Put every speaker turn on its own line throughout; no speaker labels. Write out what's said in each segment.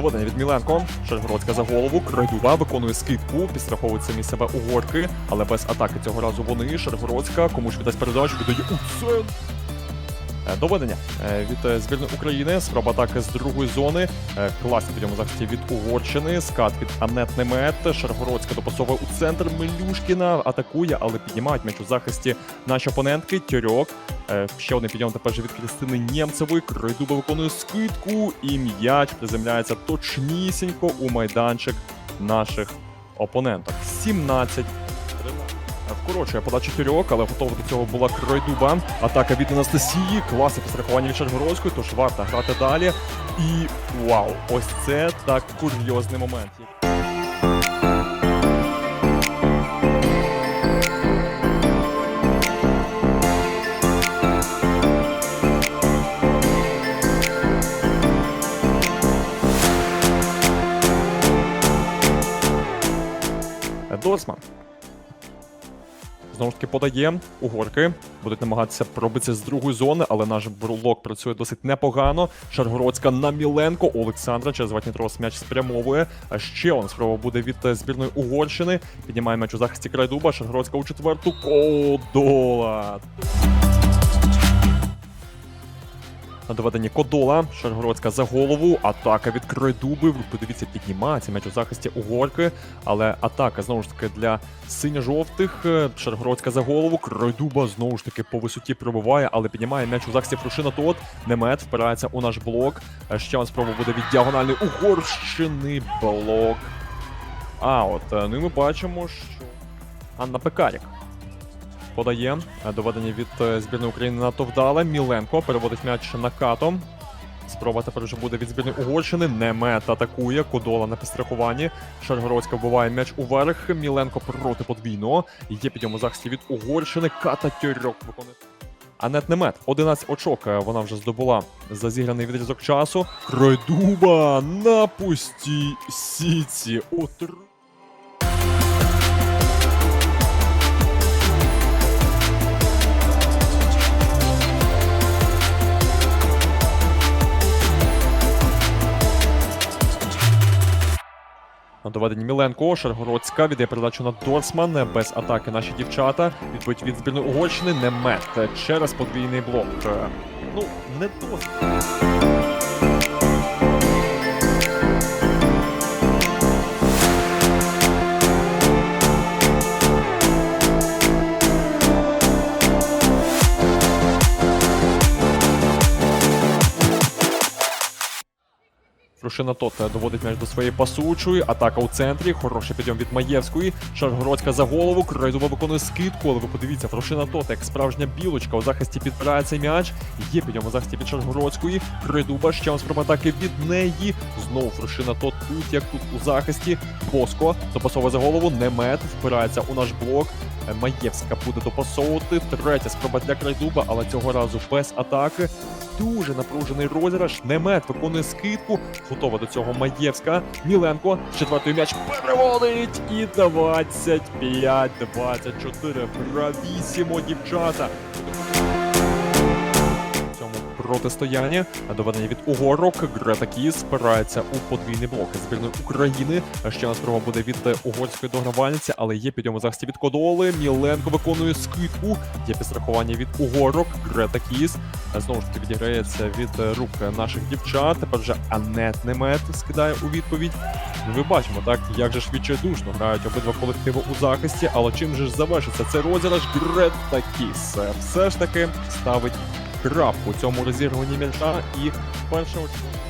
Доведення від Міленко. Шаргородська за голову. крайдува виконує скидку, підстраховують самі себе угорки, але без атаки цього разу вони. Шергородська комусь віддасть передачу, віддає у центр. Е, Доведення е, від е, збірної України. Спроба атаки з другої зони. Класний підйом захисті від Угорщини. Скат від Анет Немет. Шаргородська допасовує у центр. Милюшкіна атакує, але піднімають м'яч у захисті наші опонентки. Тьорьок. Е, Ще один підйом тепер же від Кристини Нємцевої. Крайдуба виконує скидку. І м'яч приземляється точнісінько у майданчик наших опоненток. 17 Вкорочує подача чотирьох, але готова до цього була Кройдуба. Атака від Анастасії. Класне підстрахування від Шаргородської, тож варто грати далі. І вау, ось це так курйозний момент. Дорсман. Знову ж таки подає угорки. Будуть намагатися пробитися з другої зони, але наш брулок працює досить непогано. Шаргородська на Міленко. Олександра через Ватнітрос м'яч спрямовує. А ще он спроба буде від е, збірної Угорщини. Піднімає м'яч у захисті Крайдуба. Шаргородська у четверту. Кодола. На доведенні Кодола, Шаргородська за голову, атака від Крайдуби. Подивіться, піднімається м'яч у захисті угорки, але атака знову ж таки для синьо-жовтих. Е, Шаргородська за голову. Крайдуба знову ж таки по висоті пробиває, але піднімає м'яч у захисті Фрушина Тот. Немет впирається у наш блок. Е, Ще один спроба буде від діагональної Угорщини. Блок. А от е, ну і ми бачимо, що Анна Пекарік подає Е, доведення від е, збірної України надто вдале. Міленко переводить м'яч накатом. Спроба тепер вже буде від збірної Угорщини. Немет атакує. Кодола на підстрахуванні. Шаргородська вбиває м'яч уверх. Міленко проти подвійного. Є підйом у захисті від Угорщини. Ката Тьорьок виконує. Анет Немет, 11 очок е, вона вже здобула за зіграний відрізок часу. Кройдуба на пустій сіці. Отр... На Міленко, Шаргородська віддає передачу на Дорсман. Без атаки наші дівчата. Відповідь від збірної Угорщини Немет через подвійний блок. Е, Ну, не досить. Рушина Тот е, доводить м'яч до своєї пасучої. Атака у центрі. Хороший підйом від Маєвської. Шаргородська за голову. Крайдуба виконує скидку. Але ви подивіться, Рушина Тот, як справжня білочка. У захисті підбирає цей м'яч. Є підйом у захисті від Шаргородської. Крайдуба ще спроба атаки від неї. Знову Рушина Тот тут, як тут у захисті. Боско допасовує за голову. Немет впирається у наш блок. Маєвська буде допасовувати. Третя спроба для Крайдуба, але цього разу без атаки. Дуже напружений розіграш. Немет виконує скидку. Готова до цього Маєвська. Міленко. Четвертий м'яч переводить. І 25-24. Бравісімо, дівчата. В цьому протистоянні доведення від угорок. Грета Кіс спирається у подвійний блок збірної України. Ще одна спроба буде від е, угорської догравальниці, але є підйом у захисті від Кодоли. Міленко виконує скидку. Є підстрахування від угорок. Грета Кіс. Знову ж таки відіграється від е, рук наших дівчат. Тепер вже Анет Немет скидає у відповідь. Ну, ви бачимо, так як же ж відчайдушно грають обидва колективи у захисті, але чим же ж завершиться цей розіграш? Грета Кіс е, все ж таки ставить крапку у цьому розігруванні м'яча і перша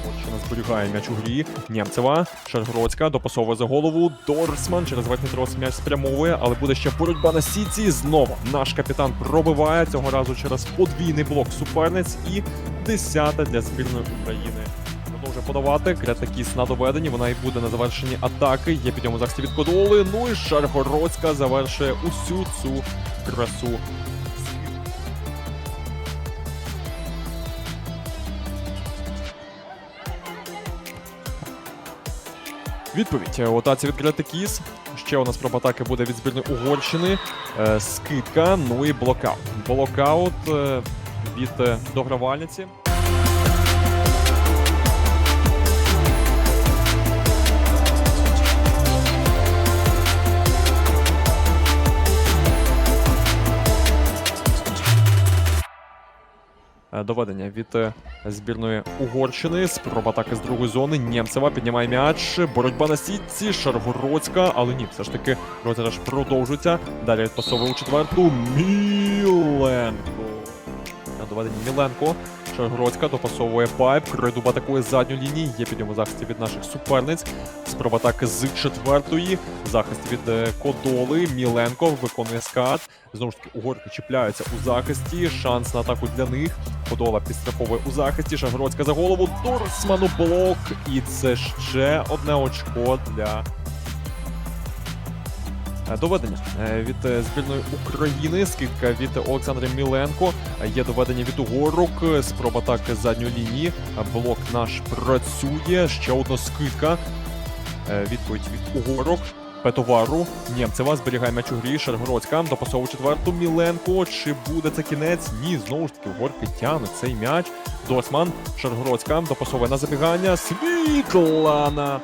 Угорщина зберігає м'яч у грі. Нємцева, Шаргородська допасовує за голову. Дорсман через верхній трос м'яч спрямовує, але буде ще боротьба на сіці. Знову наш капітан пробиває цього разу через подвійний блок суперниць і десята для збірної України. Продовжує подавати. Грета Кіс на доведенні. Вона і буде на завершенні атаки. Є підйом у захисті від Кодоли. Ну і Шаргородська завершує усю цю красу. Відповідь у атаці від Грети Кіс. Ще у нас спроба атаки буде від збірної Угорщини. Е, скидка, ну і блокаут. Блокаут е, від е, догравальниці. Доведення від е, збірної Угорщини. Спроба атаки з другої зони. Нємцева піднімає м'яч. Боротьба на сітці. Шаргородська. Але ні, все ж таки розіграш продовжується. Далі відпасовує у четверту. Міленко. На доведенні Міленко. Шаргородська допасовує пайп. Кридуб атакує задню лінію. Є підйом у захисті від наших суперниць. Спроба атаки з четвертої. Захист від е, Кодоли. Міленко виконує скат. Знову ж таки, угорки чіпляються у захисті. Шанс на атаку для них. Подола підстраховує у захисті. Шагородська за голову. Дорсману блок. І це ще одне очко для. е, Доведення е, від е, збірної України, скидка від Олександра Міленко. Є доведення від угорок, спроба атаки з задньої лінії. Блок наш працює. Ще одна скидка. Відповідь від угорок. Петовару. Нємцева зберігає м'яч у грі. Шаргородська допасовує четверту. Міленко. Чи буде це кінець? Ні, знову ж таки, угорки тягнуть цей м'яч. Досман. Шаргородська допасовує на забігання. Світлана.